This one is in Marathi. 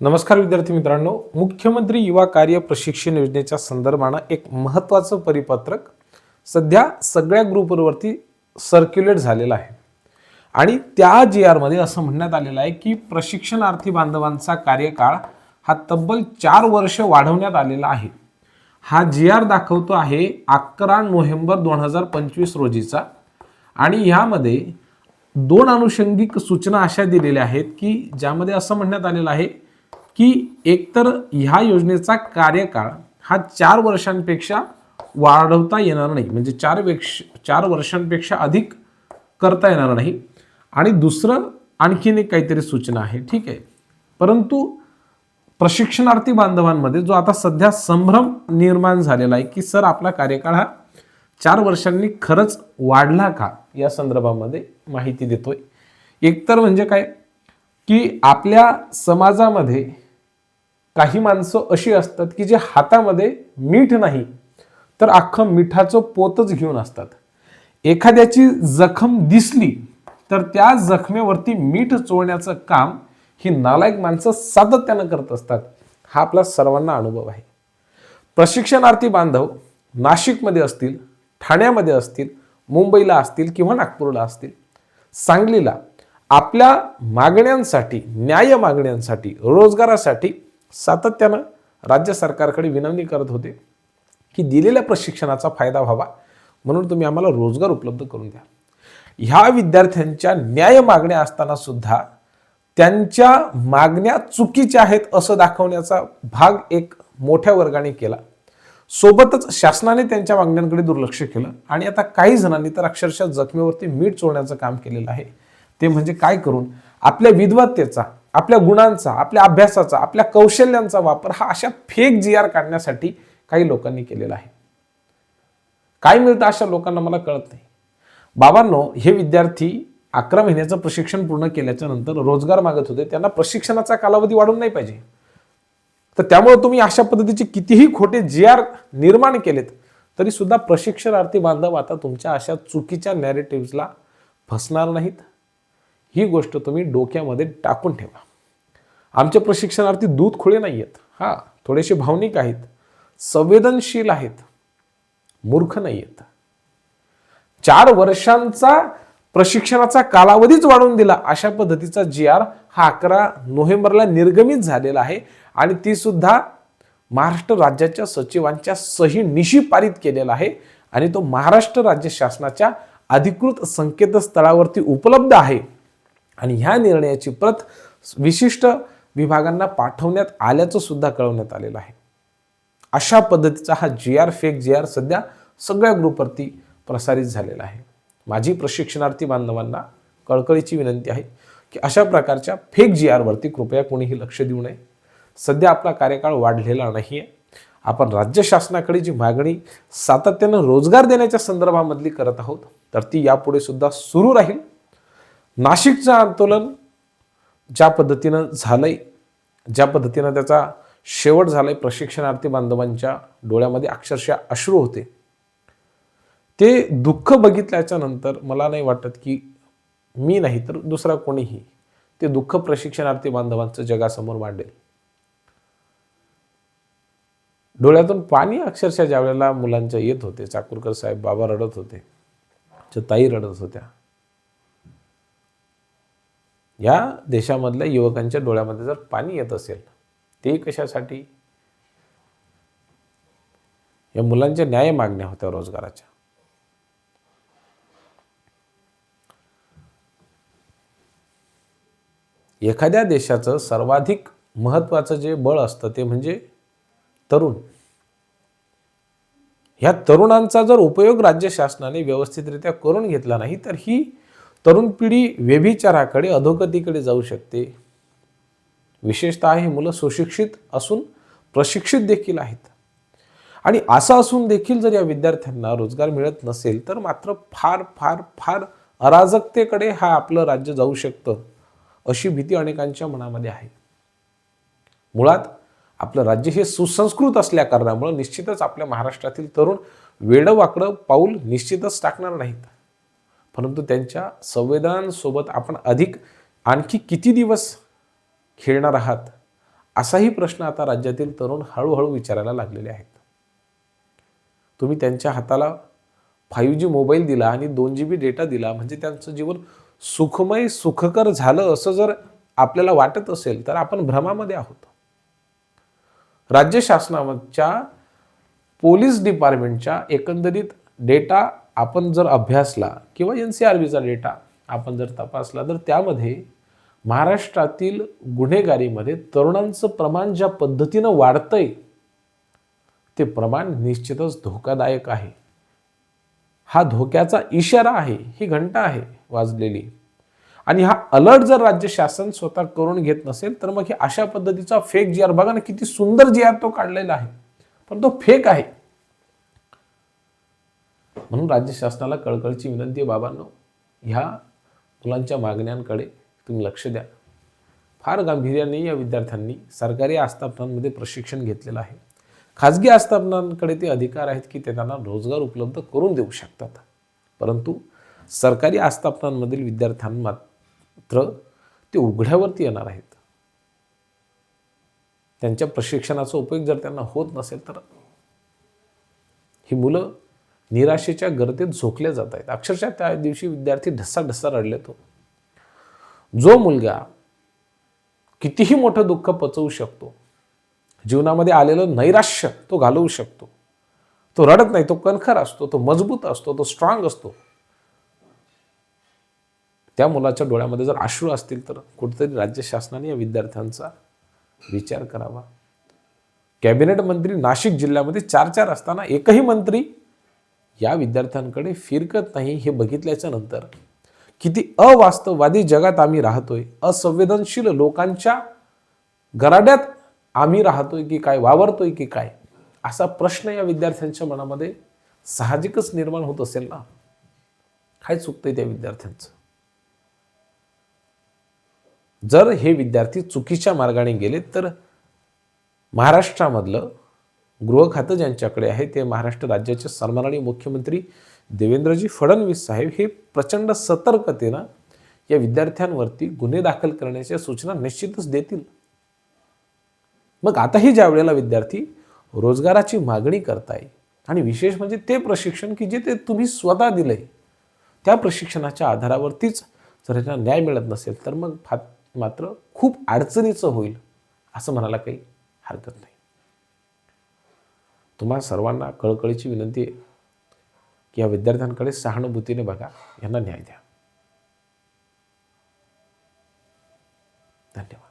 नमस्कार विद्यार्थी मित्रांनो. मुख्यमंत्री युवा कार्य प्रशिक्षण योजनेच्या संदर्भानं एक महत्त्वाचं परिपत्रक सध्या सगळ्या ग्रुपवरती सर्क्युलेट झालेलं आहे. आणि त्या जी आरमध्ये असं म्हणण्यात आलेलं आहे की प्रशिक्षणार्थी बांधवांचा कार्यकाळ हा तब्बल चार वर्ष वाढवण्यात आलेला आहे. हा जी आर दाखवतो आहे अकरा नोव्हेंबर दोन हजार पंचवीस रोजीचा. आणि ह्यामध्ये दोन अनुषंगिक सूचना अशा दिलेल्या आहेत की ज्यामध्ये असं म्हणण्यात आलेलं आहे की एकतर ह्या योजनेचा कार्यकाळ हा चार वर्षांपेक्षा वाढवता येणार नाही. म्हणजे चार वेक्ष चार वर्षांपेक्षा अधिक करता येणार नाही. आणि दुसरं आणखीन एक काहीतरी सूचना आहे. ठीक आहे. परंतु प्रशिक्षणार्थी बांधवांमध्ये जो आता सध्या संभ्रम निर्माण झालेला आहे की सर आपला कार्यकाळ हा चार वर्षांनी खरंच वाढला का? या संदर्भामध्ये माहिती देतोय. एकतर म्हणजे काय? की आपल्या समाजामध्ये काही माणसं अशी असतात की जे हातामध्ये मीठ नाही तर अख्खं मिठाचं पोतच घेऊन असतात. एखाद्याची जखम दिसली तर त्या जखमेवरती मीठ चोळण्याचं काम ही नालायक माणसं सातत्यानं करत असतात. हा आपला सर्वांना अनुभव आहे. प्रशिक्षणार्थी बांधव नाशिकमध्ये असतील ठाण्यामध्ये असतील मुंबईला असतील किंवा नागपूरला असतील सांगलीला आपल्या मागण्यांसाठी न्याय मागण्यांसाठी रोजगारासाठी सातत्यानं राज्य सरकारकडे विनवणी करत होते की दिलेल्या प्रशिक्षणाचा फायदा व्हावा. म्हणून तुम्ही आम्हाला रोजगार उपलब्ध करून द्या. ह्या विद्यार्थ्यांच्या न्याय मागण्या असताना सुद्धा त्यांच्या मागण्या चुकीच्या आहेत असं दाखवण्याचा भाग एक मोठ्या वर्गाने केला. सोबतच शासनाने त्यांच्या मागण्यांकडे दुर्लक्ष केलं आणि आता काही जणांनी तर अक्षरशः जखमेवरती मीठ चोळण्याचं काम केलेलं आहे. ते म्हणजे काय करून? आपल्या विद्वत्तेचा आपल्या गुणांचा आपल्या अभ्यासाचा आपल्या कौशल्यांचा वापर हा अशा फेक जी आर काढण्यासाठी काही लोकांनी केलेला आहे. काय मिळतं अशा लोकांना मला कळत नाही. बाबांनो हे विद्यार्थी अकरा महिन्याचं प्रशिक्षण पूर्ण केल्याच्यानंतर रोजगार मागत होते. त्यांना प्रशिक्षणाचा कालावधी वाढून नाही पाहिजे. तर त्यामुळे तुम्ही अशा पद्धतीचे कितीही खोटे जी आर निर्माण केलेत तरी सुद्धा प्रशिक्षणार्थी बांधव आता तुमच्या अशा चुकीच्या नॅरेटिव्हला फसणार नाहीत. ही गोष्ट तुम्ही डोक्यामध्ये टाकून ठेवा. आमचे प्रशिक्षणार्थी दूध खोळे नाही आहेत हां थोडेसे भावनिक आहेत. संवेदनशील आहेत. मूर्ख नाही आहेत चार वर्षांचा प्रशिक्षणाचा कालावधीच वाढवून दिला. अशा पद्धतीचा जी आर हा अकरा नोव्हेंबरला निर्गमित झालेला आहे आणि ती सुद्धा महाराष्ट्र राज्याच्या सचिवांच्या सही निशी पारित केलेला आहे आणि तो महाराष्ट्र राज्य शासनाच्या अधिकृत संकेतस्थळावरती उपलब्ध आहे. आणि ह्या निर्णयाची प्रत विशिष्ट विभागांना पाठवण्यात आल्याचं सुद्धा कळवण्यात आलेलं आहे. अशा पद्धतीचा हा G R fake G R सध्या सगळ्या ग्रुपवरती प्रसारित झालेला आहे. माझी प्रशिक्षणार्थी बांधवांना कळकळीची विनंती आहे की अशा प्रकारच्या फेक जी आरवरती कृपया कोणीही लक्ष देऊ नये. सध्या आपला कार्यकाळ वाढलेला नाही आहे आपण राज्य शासनाकडे जी मागणी सातत्यानं रोजगार देण्याच्या संदर्भामधली करत आहोत तर ती यापुढे सुद्धा सुरू राहील. नाशिकचं आंदोलन ज्या पद्धतीनं झालंय ज्या पद्धतीनं त्याचा शेवट झालाय प्रशिक्षणार्थी बांधवांच्या डोळ्यामध्ये अक्षरशः अश्रू होते. ते दुःख बघितल्याच्या नंतर मला नाही वाटत की मी नाही तर दुसरा कोणीही ते दुःख प्रशिक्षणार्थी बांधवांचं जगासमोर मांडेल. डोळ्यातून पाणी अक्षरशः ज्या वेळेला मुलांच्या येत होते चाकूरकर साहेब बाबा रडत होते ताई रडत होत्या या देशामधल्या युवकांच्या डोळ्यामध्ये जर पाणी येत असेल ते कशासाठी? या मुलांच्या न्याय मागण्या होत्या रोजगाराच्या. एखाद्या देशाचं सर्वाधिक महत्त्वाचं जे बळ असतं ते म्हणजे तरुण. ह्या तरुणांचा जर उपयोग राज्य शासनाने व्यवस्थितरित्या करून घेतला नाही तर ही तरुण पिढी व्यभिचाराकडे अधोगतीकडे जाऊ शकते. विशेषतः ही मुलं सुशिक्षित असून प्रशिक्षित देखील आहेत. आणि असं असून देखील जर या विद्यार्थ्यांना रोजगार मिळत नसेल तर मात्र फार फार फार अराजकतेकडे हा आपलं राज्य जाऊ शकतं अशी भीती अनेकांच्या मनामध्ये आहे. मुळात आपलं राज्य हे सुसंस्कृत असल्याकारणामुळं निश्चितच आपल्या महाराष्ट्रातील तरुण वेडवाकडं पाऊल निश्चितच टाकणार नाहीत. परंतु त्यांच्या संवेदनांसोबत आपण अधिक आणखी किती दिवस खेळणार आहात? असाही प्रश्न आता राज्यातील तरुण हळूहळू विचारायला लागलेले आहेत. तुम्ही त्यांच्या हाताला फाईव्ह जी मोबाईल दिला आणि दोन जी बी डेटा दिला म्हणजे त्यांचं जीवन सुखमय सुखकर झालं असं जर आपल्याला वाटत असेल तर आपण भ्रमामध्ये आहोत. राज्य शासनाच्या पोलीस डिपार्टमेंटच्या एकंदरीत डेटा आपण जर अभ्यासला किंवा एन सी आर बीचा डेटा आपण जर तपासला तर त्यामध्ये महाराष्ट्रातील गुन्हेगारीमध्ये तरुणांचं प्रमाण ज्या पद्धतीनं वाढतंय ते प्रमाण निश्चितच धोकादायक आहे. हा धोक्याचा इशारा आहे ही घंटा आहे वाजलेली. आणि हा अलर्ट जर राज्य शासन स्वतः करून घेत नसेल तर मग हे अशा पद्धतीचा फेक जी आर बघा ना किती सुंदर जी आर तो काढलेला आहे. पण तो फेक आहे. म्हणून राज्य शासनाला कळकळची विनंती आहे बाबांनो ह्या मुलांच्या मागण्यांकडे तुम्ही लक्ष द्या. फार गांभीर्याने या विद्यार्थ्यांनी सरकारी आस्थापनांमध्ये प्रशिक्षण घेतलेलं आहे. खाजगी आस्थापनांकडे ते अधिकार आहेत की ते त्यांना रोजगार उपलब्ध करून देऊ शकतात. परंतु सरकारी आस्थापनांमधील विद्यार्थ्यांमात्र ते उघड्यावरती येणार आहेत. त्यांच्या प्रशिक्षणाचा उपयोग जर त्यांना होत नसेल तर ही मुलं निराशेच्या गर्दीत झोकले जात आहेत. अक्षरशः त्या दिवशी विद्यार्थी ढसा ढसा रडले तो हो. जो मुलगा कितीही मोठं दुःख पचवू शकतो जीवनामध्ये आलेलं नैराश्य तो घालवू शकतो. तो रडत नाही तो कणखर असतो तो मजबूत असतो तो स्ट्रॉंग असतो. त्या मुलाच्या डोळ्यामध्ये जर अश्रू असतील तर कुठेतरी राज्य शासनाने या विद्यार्थ्यांचा विचार करावा. कॅबिनेट मंत्री नाशिक जिल्ह्यामध्ये चार चार असताना एकही मंत्री या विद्यार्थ्यांकडे फिरकत नाही हे बघितल्याच्या नंतर. किती अवास्तववादी जगात आम्ही राहतोय. असंवेदनशील लोकांच्या गराड्यात आम्ही राहतोय की काय वावरतोय की काय? असा प्रश्न या विद्यार्थ्यांच्या मनामध्ये साहजिकच निर्माण होत असेल ना? काय चुकतंय त्या विद्यार्थ्यांचं? जर हे विद्यार्थी चुकीच्या मार्गाने गेले तर महाराष्ट्रामधलं गृह खातं ज्यांच्याकडे आहे ते महाराष्ट्र राज्याचे सन्माननीय मुख्यमंत्री देवेंद्रजी फडणवीस साहेब हे प्रचंड सतर्कतेनं या विद्यार्थ्यांवरती गुन्हे दाखल करण्याच्या सूचना निश्चितच देतील. मग आताही ज्या वेळेला विद्यार्थी रोजगाराची मागणी करताय आणि विशेष म्हणजे ते प्रशिक्षण की जे ते तुम्ही स्वतः दिलंय त्या प्रशिक्षणाच्या आधारावरतीच जर त्यांना न्याय मिळत नसेल तर मग फात मात्र खूप अडचणीचं होईल असं म्हणायला काही हरकत नाही. तुम्हा सर्वांना कळकळीची विनंती आहे की या विद्यार्थ्यांकडे सहानुभूतीने बघा यांना न्याय द्या. धन्यवाद.